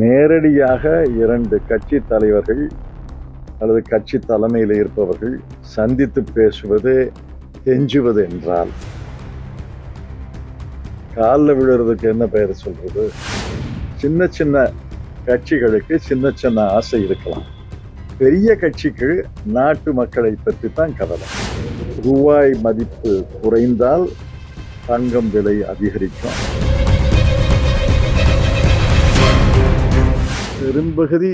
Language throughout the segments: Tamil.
நேரடியாக இரண்டு கட்சி தலைவர்கள் அல்லது கட்சி தலைமையில் இருப்பவர்கள் சந்தித்து பேசுவது கெஞ்சுவது என்றால் காலில் விழுறதுக்கு என்ன பெயர் சொல்றது? சின்ன சின்ன கட்சிகளுக்கு சின்ன சின்ன ஆசை இருக்கலாம். பெரிய கட்சிக்கு நாட்டு மக்களை பற்றி தான் கவலை. ரூபாய் மதிப்பு குறைந்தால் தங்கம் விலை அதிகரிக்கும். பெரும்பகுதி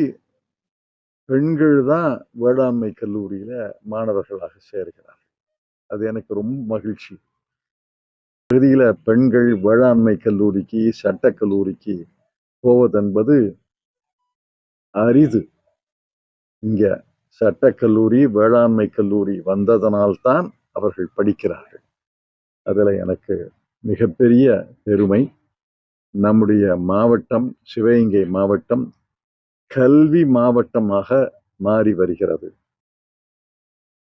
பெண்கள் தான் வேளாண்மை கல்லூரியில் மாணவர்களாக சேர்கிறார்கள். அது எனக்கு ரொம்ப மகிழ்ச்சி. பகுதியில் பெண்கள் வேளாண்மை கல்லூரிக்கு சட்டக்கல்லூரிக்கு போவதென்பது அரிது. இங்கே சட்டக்கல்லூரி வேளாண்மை கல்லூரி வந்ததனால்தான் அவர்கள் படிக்கிறார்கள். அதில் எனக்கு மிகப்பெரிய பெருமை. நம்முடைய மாவட்டம் சிவகங்கை மாவட்டம் கல்வி மாவட்டமாக மாறி வருகிறது.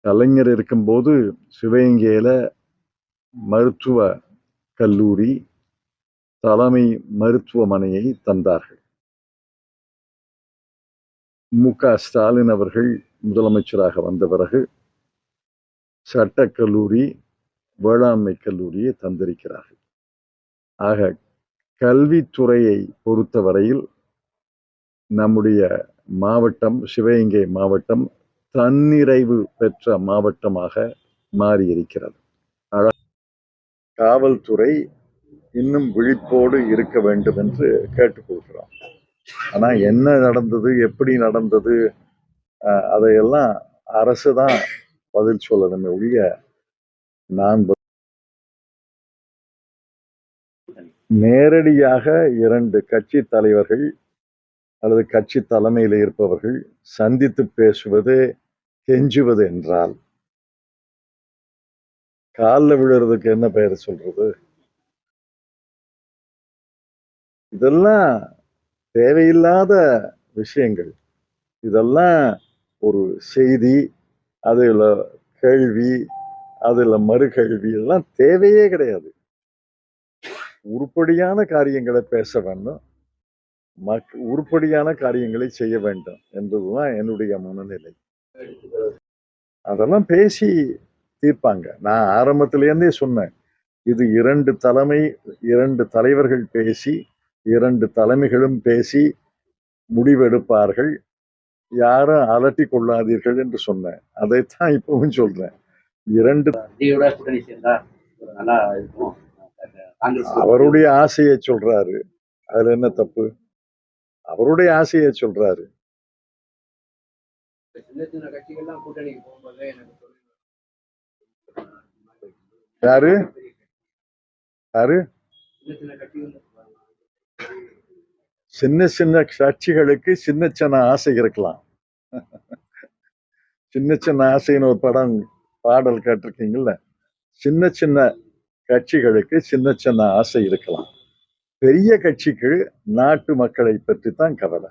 கலைஞர் இருக்கும்போது சிவகங்கையில மருத்துவ கல்லூரி தலைமை மருத்துவமனையை தந்தார்கள். மு. க. ஸ்டாலின் அவர்கள் முதலமைச்சராக வந்த பிறகு சட்டக்கல்லூரி வேளாண்மை கல்லூரியை தந்திருக்கிறார்கள். ஆக கல்வித்துறையை பொறுத்தவரையில் நம்முடைய மாவட்டம் சிவகங்கை மாவட்டம் தன்னிறைவு பெற்ற மாவட்டமாக மாறியிருக்கிறது. காவல்துறை இன்னும் விழிப்போடு இருக்க வேண்டும் என்று கேட்டுக்கொள்கிறோம். ஆனா என்ன நடந்தது எப்படி நடந்தது அஹ், அதையெல்லாம் அரசு தான் பதில் சொல்லணுமே ஒழிய நான் நேரடியாக இரண்டு கட்சி தலைவர்கள் அல்லது கட்சி தலைமையில் இருப்பவர்கள் சந்தித்து பேசுவது கெஞ்சுவது என்றால். காலில் விழுறதுக்கு என்ன பெயர் சொல்றது? இதெல்லாம் தேவையில்லாத விஷயங்கள். இதெல்லாம் ஒரு செய்தி அதில் கேள்வி அதில் மறுகேள்வி இதெல்லாம் தேவையே கிடையாது. உருப்படியான காரியங்களை பேச வேண்டும். மக் உருப்படியான காரியங்களை செய்ய வேண்டும் என்பதுதான் என்னுடைய மனநிலை. அதெல்லாம் பேசி தீர்ப்பாங்க. நான் ஆரம்பத்திலேருந்தே சொன்னேன். இது இரண்டு தலைமை இரண்டு தலைவர்கள் பேசி இரண்டு தலைமைகளும் பேசி முடிவெடுப்பார்கள். யாரும் அலட்டி கொள்ளாதீர்கள் என்று சொன்னேன். அதைத்தான் இப்பவும் சொல்றேன். இரண்டு அவருடைய ஆசையை சொல்றாரு. அதுல என்ன தப்பு? அவருடைய ஆசையை சொல்றாரு. யாரு? யாரு? சின்ன சின்ன கட்சிகள் சின்ன சின்ன கட்சிகளுக்கு சின்ன சின்ன ஆசை இருக்கலாம். சின்ன சின்ன ஆசைன்னு ஒரு படம் பாடல் கேட்டிருக்கீங்கல்ல. சின்ன சின்ன கட்சிகளுக்கு சின்ன சின்ன ஆசை இருக்கலாம். பெரிய கட்சிக்கு நாட்டு மக்களை பற்றி தான் கவலை.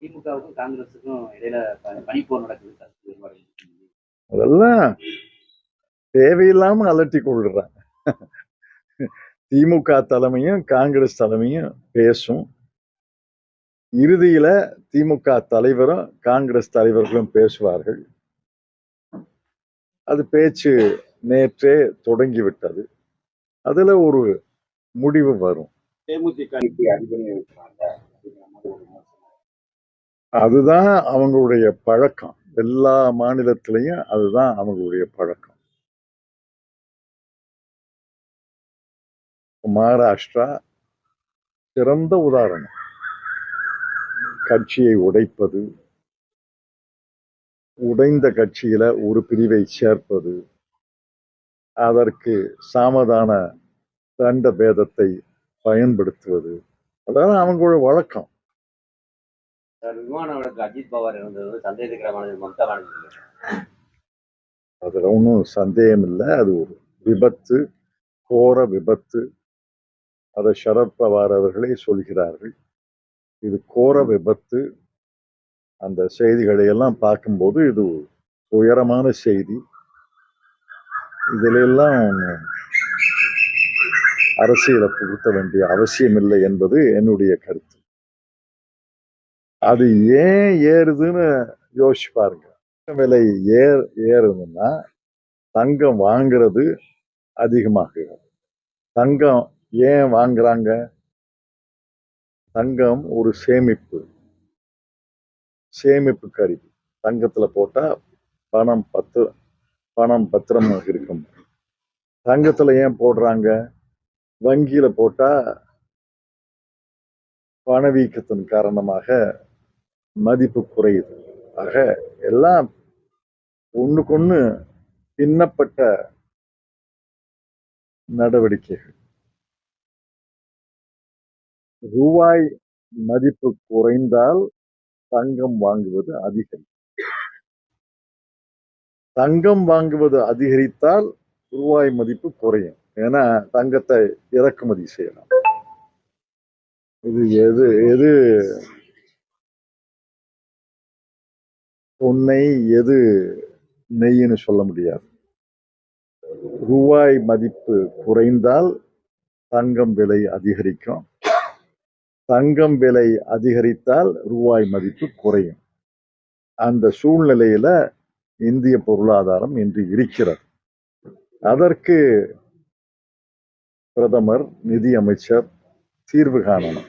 திமுகவுக்கும் காங்கிரஸுக்கும் இடையில ப- பனிப்போர் நடக்குது கருத்து வேறுபாடு இருக்கு. அதெல்லாம் தேவையில்லாம அலட்டி கொள்றான் திமுக தலைமையும் காங்கிரஸ் தலைமையும் பேசும். இறுதியில திமுக தலைவரும் காங்கிரஸ் தலைவர்களும் பேசுவார்கள். அது பேச்சு நேற்றே தொடங்கிவிட்டது. அதுல ஒரு முடிவு வரும். அதுதான் அவங்களுடைய பழக்கம். எல்லா மாநிலத்திலையும் அதுதான் அவங்களுடைய பழக்கம். மகாராஷ்டிரா சிறந்த உதாரணம். கட்சியை உடைப்பது உடைந்த கட்சியில ஒரு பிரிவை சேர்ப்பது அதற்கு சாமதான தண்ட பேதத்தை பயன்படுத்துவது. அதெல்லாம் அவங்களோட வழக்கம். விமான வழக்கு அஜித் பவார் இருந்தது சந்தேகத்திற்கிடமானது மம்தா பானர்ஜி அதுல ஒன்றும் சந்தேகம் இல்லை. அது ஒரு விபத்து கோர விபத்து. அதை சரத் பவார் அவர்களே சொல்கிறார்கள். இது கோர விபத்து. அந்த செய்திகளை எல்லாம் பார்க்கும்போது இது உயரமான செய்தி. இதுல எல்லாம் அரசியலை புகுத்த வேண்டிய அவசியம் இல்லை என்பது என்னுடைய கருத்து. அது ஏன் ஏறுதுன்னு யோசிச்சு பாருங்க. விலை ஏர் ஏறுதுன்னா தங்கம் வாங்குறது அதிகமாகிறது தங்கம் ஏன் வாங்குறாங்க? தங்கம் ஒரு சேமிப்பு. சேமிப்பு கருவி. தங்கத்துல போட்டால் பணம் பத்து பணம் பத்திரமாக இருக்கும். தங்கத்துல ஏன் போடுறாங்க? வங்கியில போட்டா பணவீக்கத்தின் காரணமாக மதிப்பு குறையுது. ஆக எல்லாம் ஒண்ணுக்கொண்ணு பின்னப்பட்ட நடவடிக்கைகள். ரூபாய் மதிப்பு குறைந்தால் தங்கம் வாங்குவது அதிகரிக்கும் தங்கம் வாங்குவது அதிகரித்தால் ரூபாய் மதிப்பு குறையும். ஏன்னா தங்கத்தை இறக்குமதி செய்யலாம். இது எது எது பொன்னை எது நெய்ன்னு சொல்ல முடியாது. ரூபாய் மதிப்பு குறைந்தால் தங்கம் விலை அதிகரிக்கும். தங்கம் விலை அதிகரித்தால் ரூபாய் மதிப்பு குறையும். அந்த சூழ்நிலையில இந்திய பொருளாதாரம் இன்று இருக்கிறது. அதற்கு பிரதமர் நிதியமைச்சர் தீர்வு காணணும்.